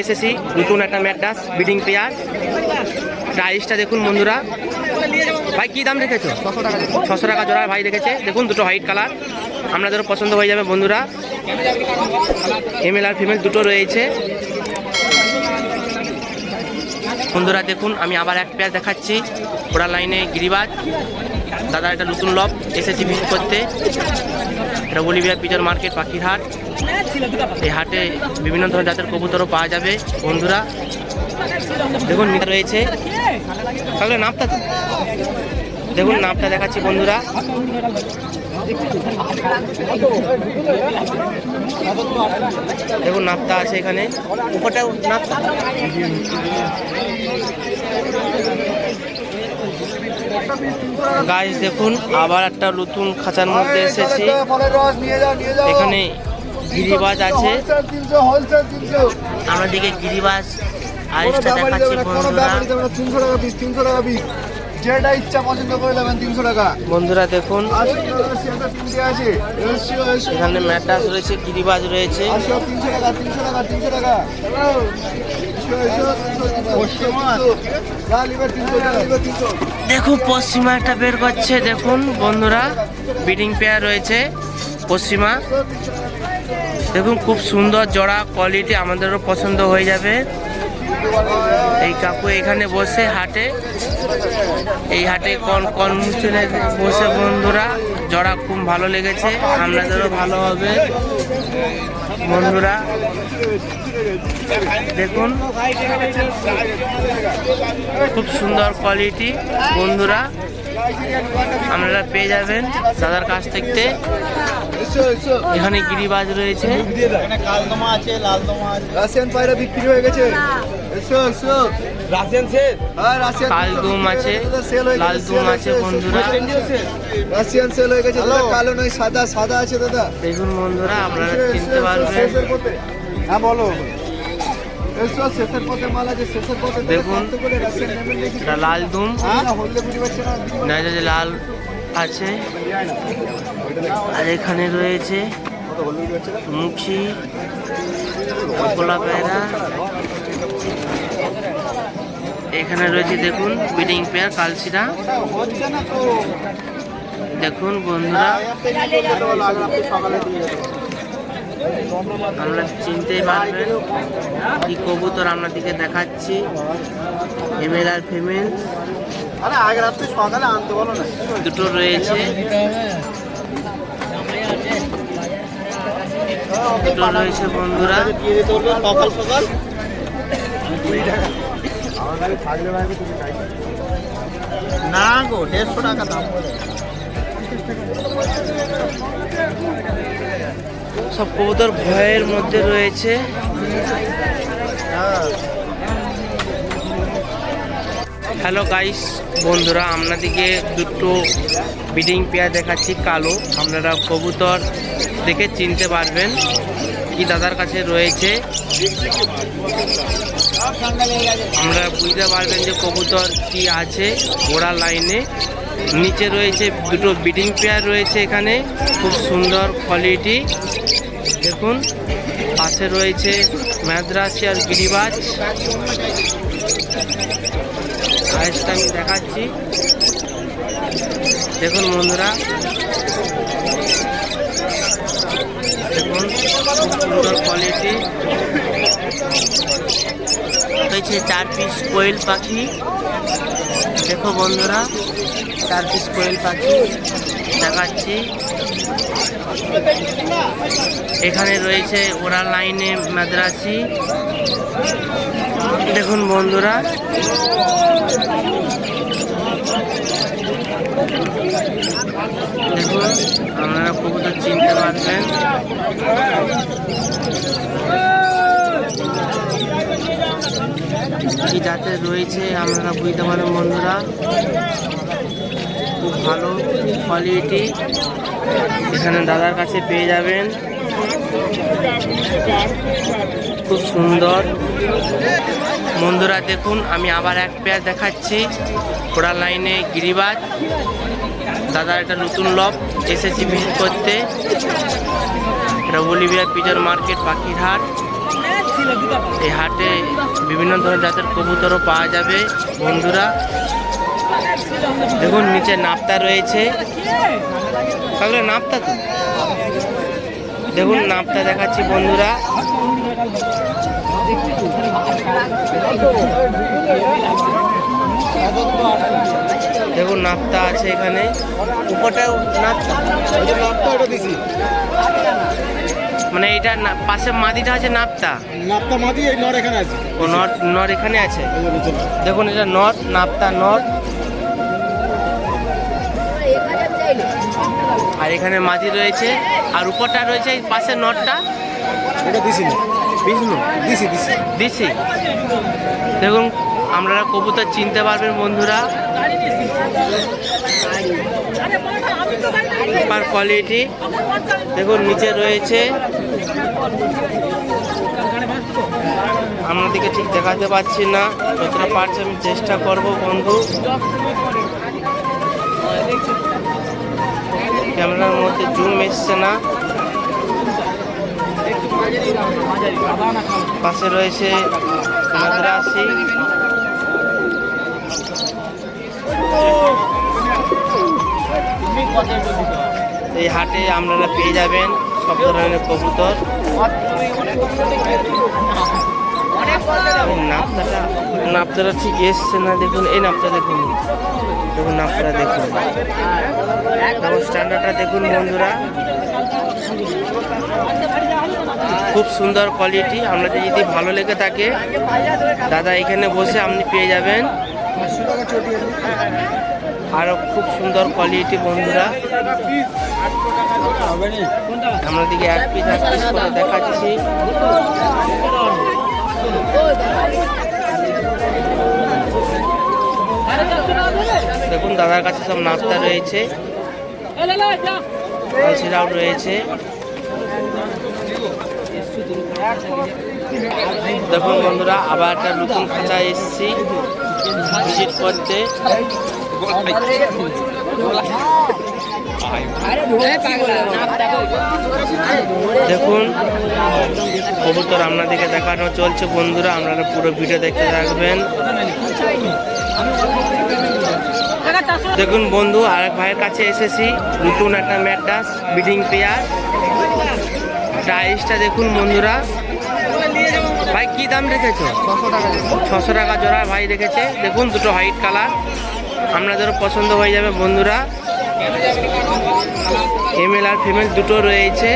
এসেছি, নতুন একটা ম্যাড্রাস বিডিং পেয়ার। প্রাইসটা দেখুন বন্ধুরা। ভাই, কী দাম রেখেছো? ছশো টাকা জোড়া ভাই রেখেছে। দেখুন দুটো হোয়াইট কালার। আপনাদেরও পছন্দ হয়ে যাবে বন্ধুরা। এমএল আর ফিমেল দুটো রয়েছে। বন্ধুরা, দেখুন, আমি আবার এক পেয়ার দেখাচ্ছি। ওরা লাইনে গিরিবাজ। দাদা একটা নতুন লব এসেছি ভিজিট করতে। এটা বলিভিয়া পিজার মার্কেট পাখির হাট এই হাটে বিভিন্ন ধরনের জাতের কবুতরও পাওয়া যাবে, বন্ধুরা। দেখুন রয়েছে। তাহলে নামটা দেখুন, নামটা দেখাচ্ছি, বন্ধুরা। দেখুন নাপটা আছে এখানে। উপরটাও নাপটা গাছ দেখুন আবার একটা নতুন খাঁচার মধ্যে এসেছি। এখানে গিরিবাজ আছে। আমাদের তিনশো হোলসেল তিনশো। আমরা দিকে গিরিবাজ আইসটা দেখাচ্ছি বন্ধুরা। যেটা ইচ্ছা পছন্দ করে নেবেন তিনশো টাকা। বন্ধুরা দেখুন। এখানে ম্যাটাস রয়েছে গিরিবাজ রয়েছে। তিনশো টাকা তিনশো টাকা তিনশো টাকা। দেখুন পশ্চিমা একটা বের করছে দেখুন বন্ধুরা। বিডিং পেয়ার রয়েছে পশ্চিমা। দেখুন খুব সুন্দর জোড়া কোয়ালিটি আমাদেরও পছন্দ হয়ে যাবে। এই কাকু এখানে বসে হাটে। এই হাটে কন কনমুচনে বসে বন্ধুরা। জড়া খুব ভালো লেগেছে আপনাদেরও ভালো হবে। বন্ধুরা, দেখুন। খুব সুন্দর কোয়ালিটি বন্ধুরা। আপনারা পেয়ে যাবেন দাদার কাছ থেকে। এসো এসো এখানে গিরিবাজ রয়েছে। কালদমা আছে লালদমা আছে। রাশিয়ান পায়রা বিক্রি হয়ে গেছে। এসো এসো। রাশিয়ান সেল? হ্যাঁ কালদুম আছে। লালদুম আছে বন্ধুরা। রাশিয়ান সেল হয়ে গেছে কালো নয় সাদা সাদা আছে দাদা। দেখুন বন্ধুরা আপনারা চিনতে পারবেন। হ্যাঁ বলো। দেখুন। এটা লাল দুম হলদে বুঝতে পারছে না। নয়টা যে লাল আছে। আর এখানে রয়েছে মুখি গোলা পেয়ারা এখানে রয়েছে দেখুন বিডিং পেয়ার কালসিরা। দেখুন বন্ধুরা। আমরা চিনতেই পারবেন কি কবুতর আপনাদেরকে দেখাচ্ছি। এমএল আর ফিমেল দুটো রয়েছে। দুটো রয়েছে বন্ধুরা। সকাল সকাল না গো দেড়শো টাকা দাম সব কবুতর ভয়ের মধ্যে রয়েছে। হ্যাঁ হ্যালো গাইস বন্ধুরা, আপনাদেরকে দুটো বিডিং পেয়ার দেখাচ্ছি, কালো। আপনারা কবুতর দেখে চিনতে পারবেন কি দাদার কাছে রয়েছে। আমরা বুঝতে পারবেন যে কবুতর কি আছে ওরা লাইনে। নিচে রয়েছে দুটো বিডিং পেয়ার রয়েছে এখানে। খুব সুন্দর কোয়ালিটি দেখুন, পাশে রয়েছে মাদ্রাসি আর গিরিবাজ। আইসটা আমি দেখাচ্ছি। দেখুন বন্ধুরা। দেখুন, খুব সুন্দর কোয়ালিটি রয়েছে চার পিস কোয়েল পাখি। দেখো বন্ধুরা। পিস কোয়েল পাখি দেখাচ্ছি। এখানে রয়েছে ওরা লাইনে মাদ্রাসি। দেখুন বন্ধুরা। দেখুন, আপনারা কবুতর চিনতে পারবেন কি জাতের রয়েছে আপনারা বুঝতে পারেন বন্ধুরা। খুব ভালো কোয়ালিটি এখানে দাদার কাছে পেয়ে যাবেন। খুব সুন্দর। বন্ধুরা, দেখুন, আমি আবার এক পেয়ার দেখাচ্ছি। ওরা লাইনে গিরিবাজ। দাদার একটা নতুন লব এসেছি ভিজিট করতে। এটা বলিভিয়া পিজার মার্কেট পাখির হাট এই হাটে বিভিন্ন ধরনের জাতের কবুতরও পাওয়া যাবে, বন্ধুরা। দেখুন, নিচে নাপ্তা রয়েছে। তাহলে নাপ্তা তো? দেখুন নাপটা দেখাচ্ছি, বন্ধুরা। দেখুন নাপটা আছে এখানে। উপরটাও নাপটা নাপটা মানে এটা পাশে মাদিটা আছে নাপটা নাপটা মাদি এই নর এখানে আছে। ও নট নট এখানে আছে। নর। দেখুন এটা নট নাপতা নট আর এখানে মাদি রয়েছে। আর উপরটা রয়েছে এই পাশে নটটা এটা দিছি না। বিষ্ণু? দিছি দিছি। দিছি। দেখুন আপনারা কবুতর চিনতে পারবেন বন্ধুরা। পার কোয়ালিটি দেখুন, নিচে রয়েছে। আপনাদেরকে ঠিক দেখাতে পাচ্ছি না। যতটা পারছি আমি চেষ্টা করব, বন্ধু। ক্যামেরার মধ্যে জুম এসছে না। পাশে রয়েছে মাদ্রাসি। এই হাটে আপনারা পেয়ে যাবেন সব ধরনের কবুতর। নাপতাটা ঠিক এসছে না? দেখুন, এই নাপটা দেখুন। দেখুন দেখুন। দেখুন স্ট্যান্ডার্ডটা দেখুন বন্ধুরা। খুব সুন্দর কোয়ালিটি আপনাদের যদি ভালো লেগে থাকে, দাদা এখানে বসে আপনি পেয়ে যাবেন। আরও খুব সুন্দর কোয়ালিটি বন্ধুরা। আমরা দিকে এক পিস এক পিস করে দেখাচ্ছি। দেখুন, দাদার কাছে সব নাস্তা রয়েছে। রয়েছে। দেখুন বন্ধুরা, আবার একটা নতুন খাঁচায় এসেছি। ভিজিট করতে। দেখুন, কবুতর আপনাদেরকে দেখানো চলছে বন্ধুরা, আপনারা পুরো ভিডিও দেখতে থাকবেন। দেখুন বন্ধু, আরেক ভাইয়ের কাছে এসেছি, নতুন একটা ম্যাডাস বিডিং পেয়ার। টাইসটা দেখুন বন্ধুরা ভাই, কি দাম রেখেছো? ছশো টাকা জোড়া ভাই রেখেছে। দেখুন দুটো হোয়াইট কালার আপনাদেরও পছন্দ হয়ে যাবে, বন্ধুরা। এমএল আর ফিমেল দুটো রয়েছে।